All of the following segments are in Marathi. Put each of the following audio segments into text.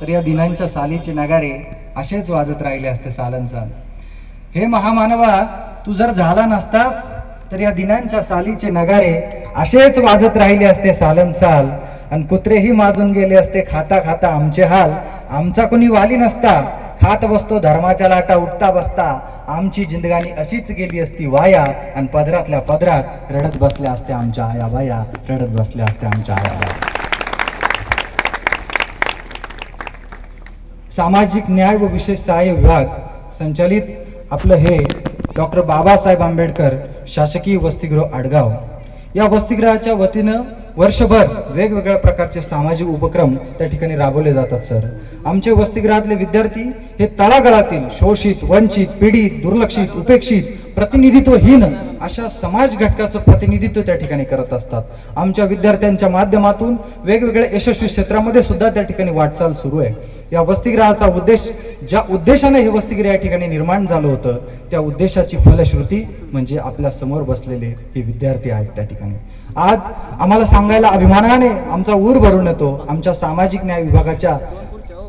तर या दिनांच्या सालीचे नगारे असेच वाजत राहिले असते सालन साल. हे महामानवा तू जर झाला नसतास तर या दिनांच्या सालीचे नगारे असेच वाजत राहिले असते सालन साल. आणि कुत्रेही माजून गेले असते खाता खाता आमचे हाल. आमचा कुणी वाली नसता खात बसतो धर्माच्या लाटा उठता बसता. आमची जिंदगानी अशीच गेली असती वाया आणि पदरातल्या पदरात रडत बसल्या असत्या आमच्या आया बाया रडत बसल्या असत्या आमच्या आया बाया. सामाजिक न्याय व विशेष सहाय्य विभाग संचालित आपलं हे डॉक्टर बाबासाहेब आंबेडकर शासकीय वसतिगृह आडगाव. या वसतिगृहाच्या वतीनं वर्षभर वेगवेगळ्या प्रकारचे सामाजिक उपक्रम त्या ठिकाणी राबवले जातात सर. आमचे वसतिगृहातले विद्यार्थी हे तळागाळातील शोषित वंचित पीडित दुर्लक्षित उपेक्षित प्रतिनिधित्वहीन अशा समाज घटकाचं प्रतिनिधित्व त्या ठिकाणी करत असतात. आमच्या विद्यार्थ्यांच्या माध्यमातून वेगवेगळ्या यशस्वी क्षेत्रामध्ये सुद्धा त्या ठिकाणी वाटचाल सुरू आहे. या वसतिगृहाचा उद्देश ज्या उद्देशाने हे वसतिगृह या ठिकाणी निर्माण झालं होतं त्या उद्देशाची फलश्रुती म्हणजे आपल्यासमोर बसलेले हे विद्यार्थी आहेत त्या ठिकाणी. आज आम्हाला सांगायला अभिमानाने आमचा ऊर भरून येतो. आमच्या सामाजिक न्याय विभागाच्या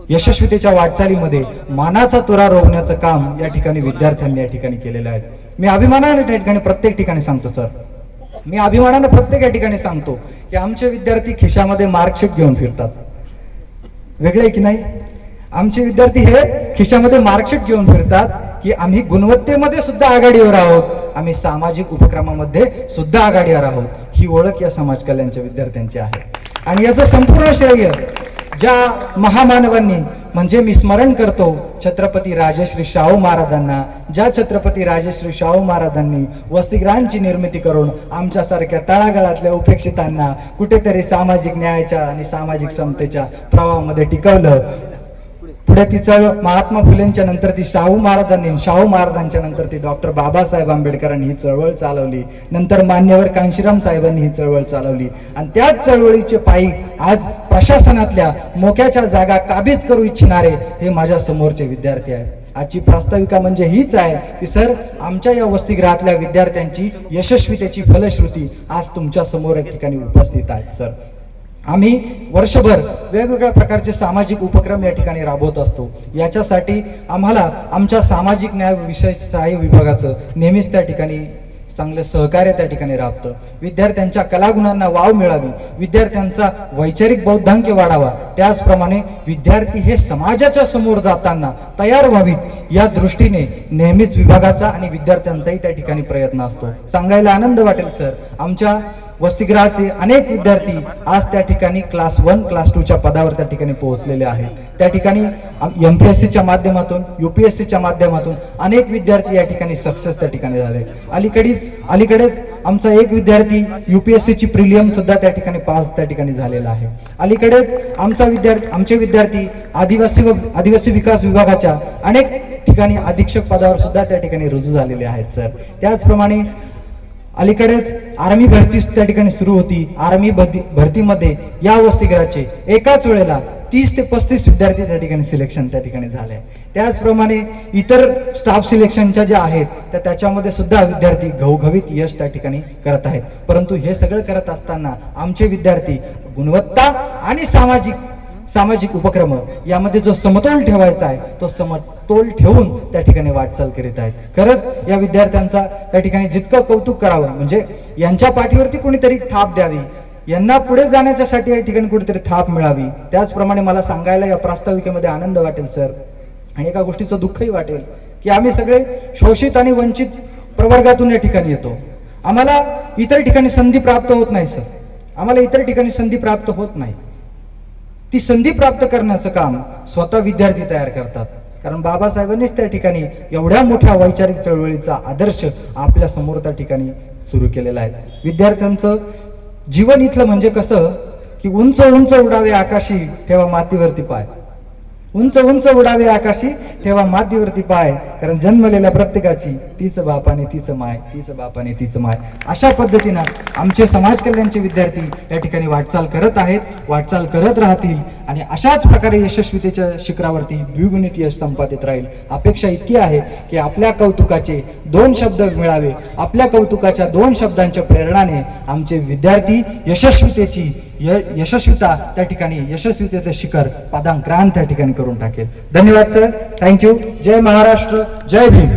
यशस्वीतेच्या वाटचालीमध्ये मानाचा तुरा रोवण्याचं काम या ठिकाणी विद्यार्थ्यांनी या ठिकाणी केलेलं आहे. मी अभिमानाने त्या ठिकाणी प्रत्येक ठिकाणी सांगतो सर. मी अभिमानाने प्रत्येक या ठिकाणी सांगतो की आमचे विद्यार्थी खिशामध्ये मार्कशीट घेऊन फिरतात. वेगळे की नाही? आमचे विद्यार्थी हे खिशामध्ये मार्कशीट घेऊन फिरतात की आम्ही गुणवत्तेमध्ये सुद्धा आघाडीवर आहोत. आम्ही सामाजिक उपक्रमामध्ये सुद्धा आघाडीवर आहोत. ही ओळख या समाज कल्याणच्या विद्यार्थ्यांची आहे. आणि याचं संपूर्ण श्रेय ज्या महामानवांनी म्हणजे मी स्मरण करतो छत्रपती राजश्री शाहू महाराजांना ज्या छत्रपती राजश्री शाहू महाराजांनी वसतिग्रहांची निर्मिती करून आमच्यासारख्या तळागाळातल्या उपेक्षितांना कुठेतरी सामाजिक न्यायाच्या आणि सामाजिक समतेच्या प्रवाहामध्ये टिकवलं पुढे ती चळवळ महात्मा फुलेंच्या नंतर ती शाहू महाराजांनी शाहू महाराजांच्या नंतर ती डॉक्टर बाबासाहेब आंबेडकरांनी ही चळवळ चालवली. नंतर मान्यवर कांशीराम साहेबांनी ही चळवळ चालवली. आणि त्याच चळवळीचे पायी आज प्रशासनातल्या मोक्याच्या जागा काबीज करू इच्छिणारे हे माझ्या समोरचे विद्यार्थी आहेत. आजची प्रास्ताविका म्हणजे हीच आहे की सर आमच्या या वसतिगृहातल्या विद्यार्थ्यांची यशस्वीतेची फलश्रुती आज तुमच्यासमोर या ठिकाणी उपस्थित आहेत सर. आम्ही वर्षभर वेगवेगळ्या प्रकारचे सामाजिक उपक्रम या ठिकाणी राबवत असतो. याच्यासाठी आम्हाला आमच्या सामाजिक न्याय विषय सहाय्य विभागाचं नेहमीच त्या ठिकाणी चांगलं सहकार्य त्या ठिकाणी राबतं. विद्यार्थ्यांच्या कलागुणांना वाव मिळावी विद्यार्थ्यांचा वैचारिक बौद्धांक वाढावा त्याचप्रमाणे विद्यार्थी हे समाजाच्या समोर जाताना तयार व्हावीत या दृष्टीने नेहमीच विभागाचा आणि विद्यार्थ्यांचाही त्या ठिकाणी प्रयत्न असतो. सांगायला आनंद वाटेल सर. आमच्या वसतिगृहाचे अनेक विद्यार्थी आज त्या ठिकाणी क्लास वन क्लास टूच्या पदावर त्या ठिकाणी पोहोचलेले आहेत. त्या ठिकाणी एम पी एस सीच्या माध्यमातून युपीएससीच्या माध्यमातून अनेक विद्यार्थी या ठिकाणी सक्सेस त्या ठिकाणी झाले. अलीकडेच अलीकडेच आमचा एक विद्यार्थी युपीएससीची प्रिलियम सुद्धा त्या ठिकाणी पास त्या ठिकाणी झालेला आहे. अलीकडेच आमचा विद्यार्थी आमचे विद्यार्थी आदिवासी व आदिवासी विकास विभागाच्या अनेक ठिकाणी अधीक्षक पदावर सुद्धा त्या ठिकाणी रुजू झालेले आहेत सर. त्याचप्रमाणे अलीकडेच आर्मी भरती त्या ठिकाणी सुरू होती. आर्मी भरती भरतीमध्ये या वसतिगृहाचे एकाच वेळेला तीस ते पस्तीस विद्यार्थी त्या ठिकाणी सिलेक्शन त्या ठिकाणी झाले. त्याचप्रमाणे इतर स्टाफ सिलेक्शनच्या ज्या आहेत तर त्याच्यामध्ये सुद्धा विद्यार्थी घवघवीत यश त्या ठिकाणी करत आहेत. परंतु हे सगळं करत असताना आमचे विद्यार्थी गुणवत्ता आणि सामाजिक सामाजिक उपक्रम यामध्ये जो समतोल ठेवायचा आहे तो समतोल ठेवून त्या ठिकाणी वाटचाल करीत आहेत. खरंच या विद्यार्थ्यांचा त्या ठिकाणी जितकं कौतुक करावं म्हणजे यांच्या पाठीवरती कोणीतरी थाप द्यावी यांना पुढे जाण्याच्यासाठी या ठिकाणी कुठेतरी थाप मिळावी त्याचप्रमाणे मला सांगायला या प्रास्ताविकेमध्ये आनंद वाटेल सर. आणि एका गोष्टीचं दुःखही वाटेल की आम्ही सगळे शोषित आणि वंचित प्रवर्गातून या ठिकाणी येतो. आम्हाला इतर ठिकाणी संधी प्राप्त होत नाही सर. आम्हाला इतर ठिकाणी संधी प्राप्त होत नाही. ती संधी प्राप्त करण्याचं काम स्वतः विद्यार्थी तयार करतात. कारण बाबासाहेबांनीच त्या ठिकाणी एवढ्या मोठ्या वैचारिक चळवळीचा आदर्श आपल्यासमोर त्या ठिकाणी सुरू केलेला आहे. विद्यार्थ्यांचं जीवन इथलं म्हणजे कसं? की उंच उंच उडावे आकाशी ठेवा मातीवरती पाय. उंच उंच उडावे आकाशी तेव्हा मातीवरती पाय. कारण जन्मलेल्या प्रत्येकाची तीच बापाने तीच माय तीच बापाने तीच माय. अशा पद्धतीनं आमचे समाज कल्याणचे विद्यार्थी या ठिकाणी वाटचाल करत आहेत वाटचाल करत राहतील आणि अशाच प्रकारे यशस्वीतेच्या शिखरावरती द्विगुणित यश संपादित राहील. अपेक्षा इतकी आहे की आपल्या कौतुकाचे दोन शब्द मिळावे. आपल्या कौतुकाच्या दोन शब्दांच्या प्रेरणाने आमचे विद्यार्थी यशस्वीतेची य यशस्वीता त्या ठिकाणी यशस्वीतेचं शिखर पादांक्रांत त्या ठिकाणी करून टाकेल. धन्यवाद सर थँक्यू जय महाराष्ट्र. जय भीम.